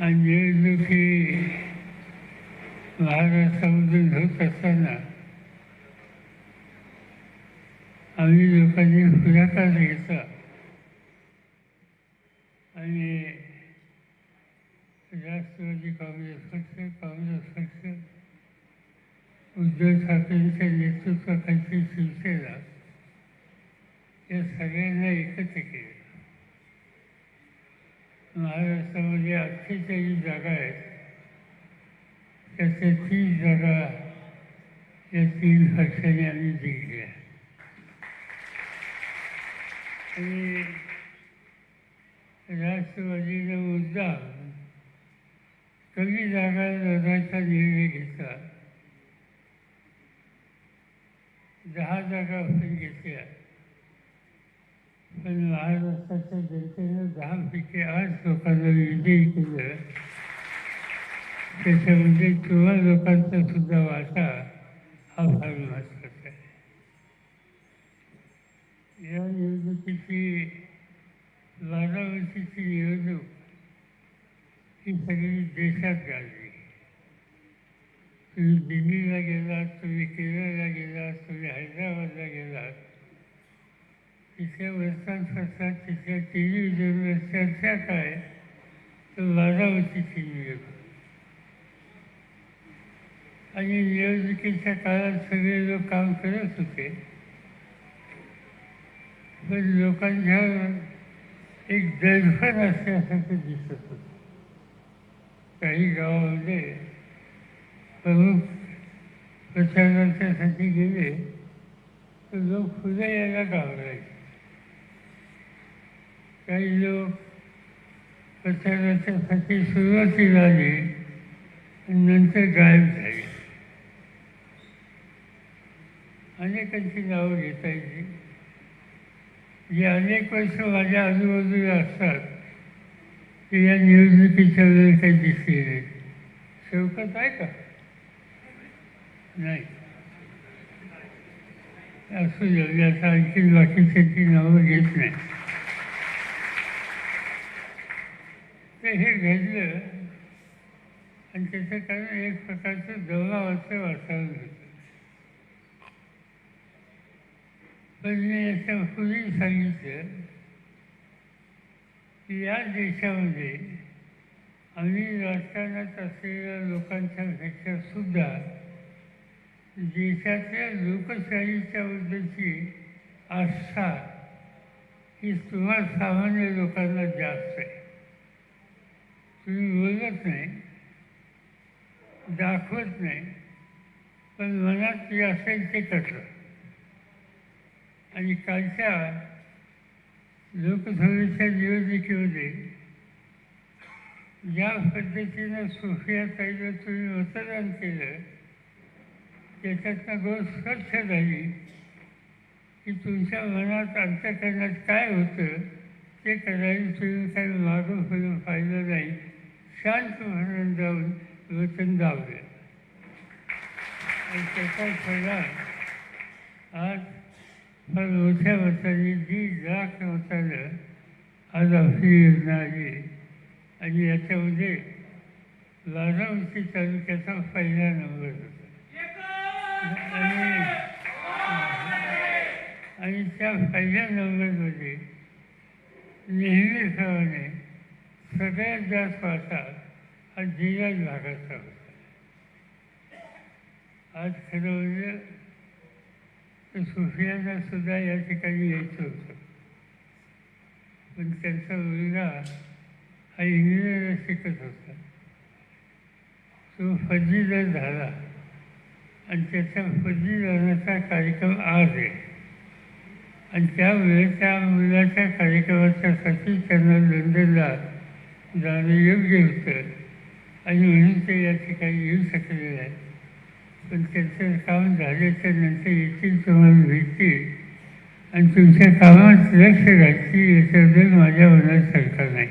आणि निवडणुकी महाराष्ट्रामध्ये होत असताना आम्ही लोकांनी पुढाकार घेतला आणि राष्ट्रवादी काँग्रेस पक्ष काँग्रेस पक्ष उद्धव ठाकरेंच्या नेतृत्वाखालची शिवसेना या सगळ्यांना एकत्र केलं. महाराष्ट्रामध्ये अठ्ठेचाळीस जागा आहेत त्याच्या तीस जागा या तीन पक्षांनी आम्ही जिंकल्या आणि राष्ट्रवादीचा मुद्दा कमी जागा लढायचा निर्णय घेतला. दहा जागा आपण घेतल्या. पण महाराष्ट्राच्या जनतेनं दहापैकी आठ लोकांना विजयी केलं. त्याच्यामध्ये तेव्हा लोकांचा सुद्धा वाटा हा फार महत्त्वाचा आहे. या निवडणुकीची बारा वर्षीची निवडणूक ही सगळी देशात गाजली तुम्ही दिल्लीला गेलात तुम्ही केरळला गेलात तुम्ही हैदराबादला गेलात तिथल्या वर्तमानपत्रात तिथल्या टेलिव्हिजनवर चर्चा काय तर बारामतीची आणि निवडणुकीच्या काळात सगळे लोक काम करत होते. पण लोकांच्या एक दडपण असल्यासारखं दिसत होतं. काही गावामध्ये प्रमुख प्रचाराच्यासाठी गेले तर लोक पुढे यायला घाबरायचे. काही लोक प्रचाराच्यासाठी सुरुवातीला आले नंतर गायब झाली. अनेकांची नावं घेता येतील. जे अनेक वर्ष माझ्या आजूबाजूला असतात. ते या निवडणुकीच्या वेळेला काही दिसले नाही. शौकत आहे का? नाही. असू द्या आणखी आणखी बाकीच्यांची नावं घेत नाही. हे घडलं आणि त्याचं कारण एक प्रकारचं दबावाचं वातावरण होतं. पण मी याच्या पूर्वी सांगितलं की या देशामध्ये आम्ही राजकारणात असलेल्या लोकांच्या पेक्षा सुद्धा देशातल्या लोकशाहीच्या बद्दलची आस्था ही तुम्हा सामान्य लोकांना जास्त आहे. तुम्ही बोलत नाही दाखवत नाही पण मनात जे असेल ते कसं आणि कालच्या लोकसभेच्या निवडणुकीमध्ये ज्या पद्धतीनं सोफिया ताईला तुम्ही मतदान केलं त्याच्यातनं गोष्ट स्वच्छ झाली की तुमच्या मनात अंतकरणात काय होतं ते करायला तुम्ही काही मागं फिरून पाहिलं नाही. शांत म्हणून जाऊन वचन दावलं आणि त्याचा परिणाम आज फार मोठ्या मताने दीड लाख मतानं आज आपली योजना आली आणि याच्यामध्ये बारामती तालुक्याचा पहिला नंबर होता. आणि आणि त्या पहिल्या नंबरमध्ये नेहमीप्रमाणे सगळ्यात जास्त वाटा हा जिल्ह्यात भागाचा होता आज खरं म्हणजे सुफियांना सुद्धा या ठिकाणी यायचं होतं. पण त्यांचा मुलगा हा इंग्रजीला शिकत होता. तो फजीदर झाला आणि त्याचा पदवीधरणाचा कार्यक्रम आज आहे. आणि त्यामुळे त्या मुलाच्या कार्यक्रमाच्यासाठी त्यांना दंड जाणं योग्य होतं आणि म्हणून ते या ठिकाणी येऊ शकलेलं आहे पण त्यांचं काम झाल्याच्यानंतर येथील तुम्हाला भेटतील आणि तुमच्या कामात लक्ष घालतील याच्याबद्दल माझ्या मनात सरकार नाही.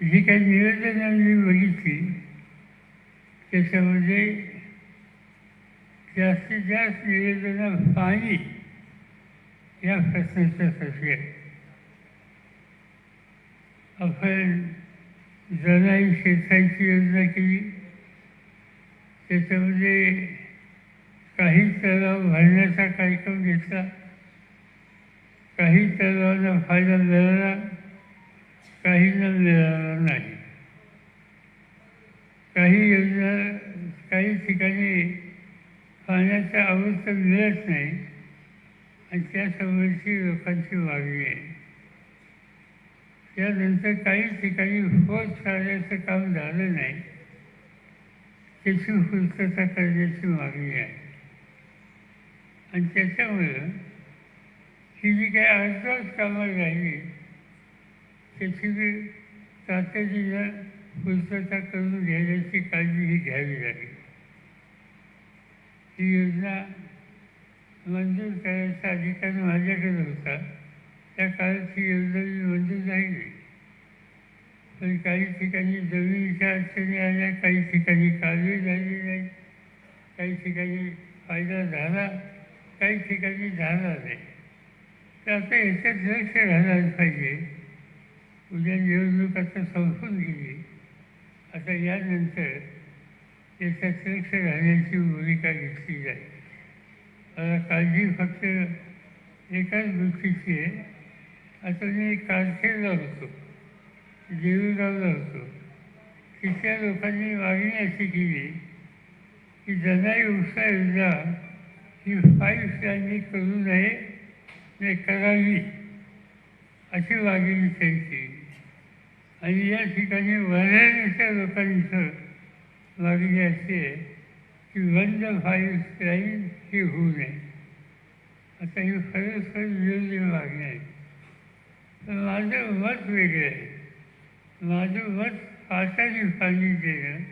जी काही निवेदनं मी बघितली त्याच्यामध्ये जास्तीत जास्त निवेदनं पाणी या प्रश्नाच्यासाठी आहे. आपण जनाई शेताची योजना केली. त्याच्यामध्ये काही तलाव भरण्याचा कार्यक्रम घेतला. काही तलावांना फायदा मिळाला काहींना मिळाला नाही. काही योजना काही ठिकाणी पाण्याचा अवस्था मिळत नाही आणि त्यासमोरची लोकांची मागणी आहे. त्यानंतर काही ठिकाणी होत चालण्याचं काम झालं नाही. त्याची पूर्तता करण्याची मागणी आहे. आणि त्याच्यामुळं ही जी काही अर्धवट कामं राहिली त्याची मी तातडीनं पूर्तता करून घेण्याची काळजीही घ्यावी लागेल. ही योजना मंजूर करायचा अधिकार माझ्याकडे होता. त्या काळाची ही योजना मी म्हणजे नाही. पण काही ठिकाणी जमिनीच्या अडचणी आल्या काही ठिकाणी काळजी झाली नाही. काही ठिकाणी फायदा झाला काही ठिकाणी झाला नाही. तर आता याच्यात लक्ष घालायला पाहिजे. उद्या निवडणूक आता संपून गेली. आता यानंतर याच्यात लक्ष घालण्याची भूमिका घेतली जाईल. मला काळजी फक्त एकाच गोष्टीची आहे. आता मी कारखेडला होतो देऊळगावला होतो तिथल्या लोकांनी मागणी अशी केली की जनाई उपसा योजना ही फाईव्ह स्टँडिंग करू नये नाही करावी अशी मागणी त्यांची. आणि या ठिकाणी बऱ्याचशा लोकांचं मागणी अशी आहे की बंद फाईव्ह स्टाईल ही होऊ नये. आता ही खरोखर विरोधी मागणी आहे. माझं मत वेगळं आहे. माझं मत पाटाची पाणी देणं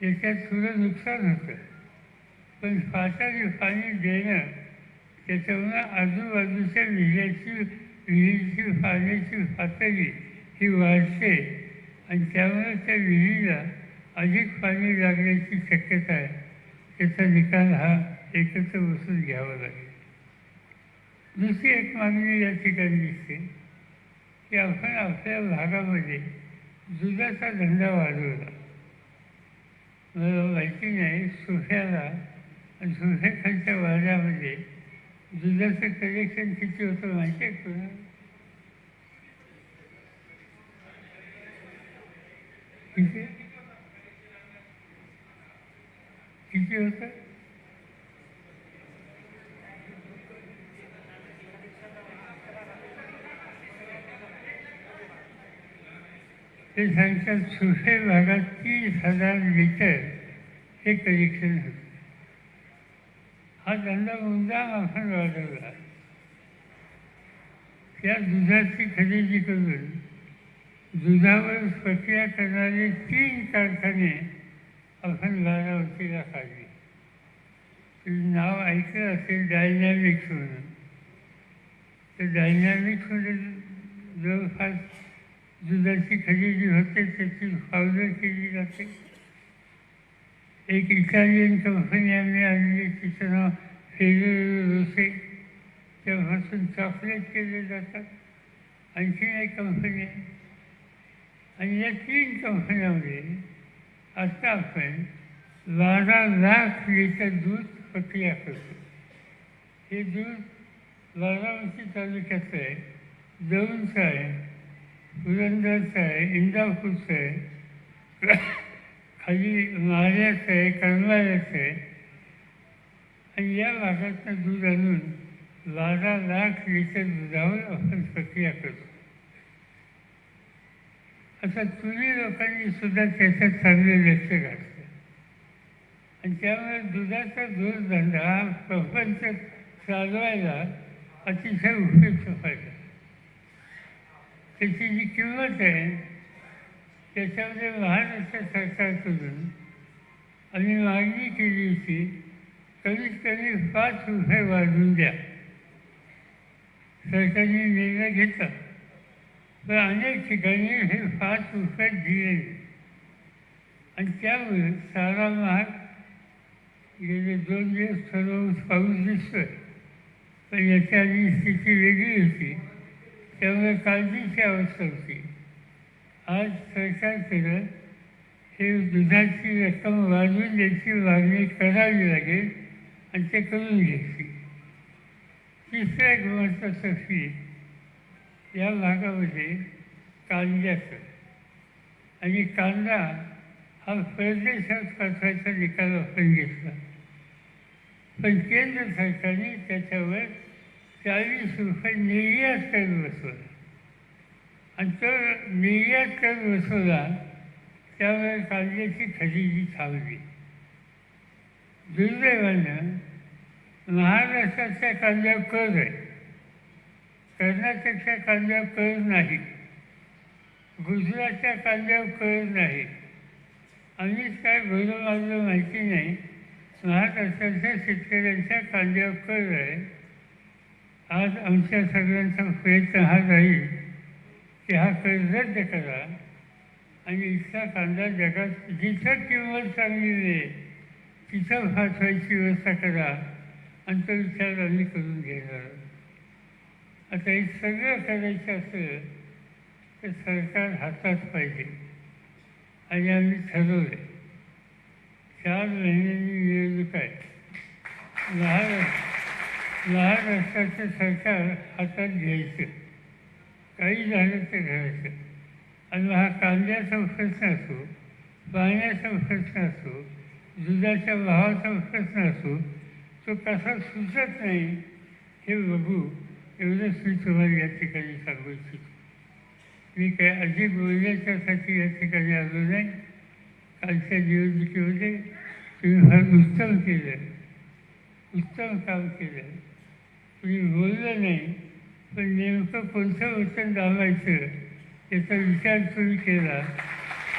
त्याच्यात थोडं नुकसान होतं. पण पाटाची पाणी देणं त्याच्यामुळं आजूबाजूच्या विहिऱ्याची विहिरीची पाण्याची पातळी ही वाढते आणि त्यामुळे त्या विहिरीला अधिक पाणी लागण्याची शक्यता आहे. त्याचा निकाल हा एकत्र बसून घ्यावा लागेल. दुसरी एक मागणी या ठिकाणी दिसते की आपण आपल्या भागामध्ये दुधाचा धंदा वाढवला. मला माहिती नाही सोफ्याला आणि सोफ्याखालच्या वाड्यामध्ये दुधाचं कलेक्शन किती होतं माहिती आहे तुला किती? किती होतं? ते त्यांच्या सुशे भागात तीस हजार लिटर हे कलेक्शन होतं. हा धंदा मुद्दाम आपण वाढवला. त्या दुधाची खरेदी करून दुधावर प्रक्रिया करणारे तीन कारखाने आपण बारावतीला काढले. तुम्ही नाव ऐकलं असेल डायनॅमिक्स म्हणून. तर डायनॅमिक्समध्ये जवळपास दुधाची खरेदी होते त्याची पावडर केली जाते. एक इटालियन कंपनी आम्ही आणली तिचं नाव फेरेरो रोसे त्यापासून चॉकलेट केले जातात. आणखीन एक कंपनी आहे. आणि या तीन कंपन्यामध्ये आता आपण बारा लाख लिटर दूध प्रक्रिया करतो. हे दूध बारामती तालुक्याचं आहे. दौंडचं आहे. पुरंदरचं आहे इंदापूरचं आहे खाली माऱ्याचं आहे करमाळ्याचं आहे आणि या भागातनं दूध आणून बारा लाख लिटर दुधावर आपण प्रक्रिया करतो. आता तुम्ही लोकांनी सुद्धा त्याच्यात चांगले लक्ष घातलं. आणि त्यामुळे दुधाचा दूधधंदा हा प्रपंच चालवायला अतिशय उपयुक्त पाहिजे त्याची जी किंमत आहे त्याच्यामध्ये महाराष्ट्र सरकारकडून आम्ही मागणी केली होती कमीत कमी पाच रुपये वाढवून द्या. सरकारने निर्णय घेतला. तर अनेक ठिकाणी हे पाच रुपये दिले आणि त्यामुळे सारा महाग गेले दोन दिवस सर्व पाऊस दिसतोय. पण याच्या आधी स्थिती वेगळी होती. त्यामुळे काळजीची अवस्था होती. आज सरकारकडं हे दुधाची रक्कम वाढवून द्यायची मागणी करावी लागेल आणि ते करून घ्यायची. तिसऱ्या एक महत्त्वाचं या भागामध्ये कांद्याचं आणि कांदा हा परदेशात पाठवायचा निकाल आपण घेतला. पण केंद्र सरकारने त्याच्यावर चाळीस रुपये निर्यात करून बसवला आणि तो निर्यात करून बसवला त्यामुळे कांद्याची खरेदी थांबली दुर्दैवानं महाराष्ट्राच्या कांद्यावर कर आहे. कर्नाटकच्या कांद्यावर कर नाही. गुजरातच्या कांद्यावर कर नाही. आम्हीच काय भरून माझं माहिती नाही. महाराष्ट्राच्या शेतकऱ्यांच्या कांद्यावर कर आहे. आज आमच्या सगळ्यांचा प्रयत्न हा राहील की हा कर रद्द करा. आणि इथला कांदा जगात जिथं किंमत चांगली नाही तिथं फासवायची व्यवस्था करा. आणि तो विचार आम्ही करून घेणार. आहोत. आता हे सगळं करायचं असेल तर सरकार हातात पाहिजे. आणि आम्ही ठरवले चार महिन्यांनी निवडणूक आहे महाराष्ट्र महाराष्ट्राचं सरकार हातात घ्यायचं. काही झालं तर घ्यायचं. आणि हा कांद्याचा प्रश्न असो पाण्याचा प्रश्न असो दुधाच्या भावाचा प्रश्न असो तो कसा सुचत नाही हे बघू एवढंच मी तुम्हाला या ठिकाणी सांगू इच्छितो. मी काय अधिक बोलण्याच्यासाठी या ठिकाणी आलो नाही. कालच्या निवडणुकीमध्ये तुम्ही फार उत्तम केलं. उत्तम काम केलं. मी बोललं नाही पण नेमकं कोणतं वचन दाबायचं याचा विचार तुम्ही केला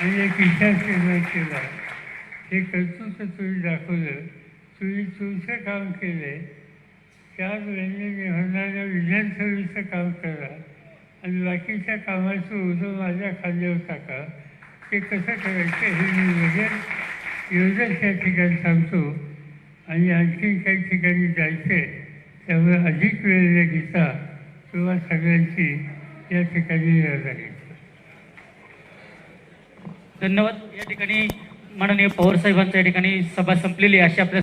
आणि एक विचार निर्माण केला. हे कर्तृत्व तुम्ही दाखवलं. तुम्ही तुमचं काम केलं आहे चार महिन्याने होणाऱ्या विधानसभेचं काम करा आणि बाकीच्या कामाचं ओझं माझ्या खांद्यावर टाका ते कसं करायचं हे मी वगैरे एवढंच या ठिकाणी सांगतो. आणि आणखी काही ठिकाणी जायचं आहे त्यामुळे अधिक वेळ न घेता तुम्हा सगळ्यांची या ठिकाणी धन्यवाद. या ठिकाणी माननीय पवार साहेबांच्या या ठिकाणी सभा संपलेली अशी आपल्या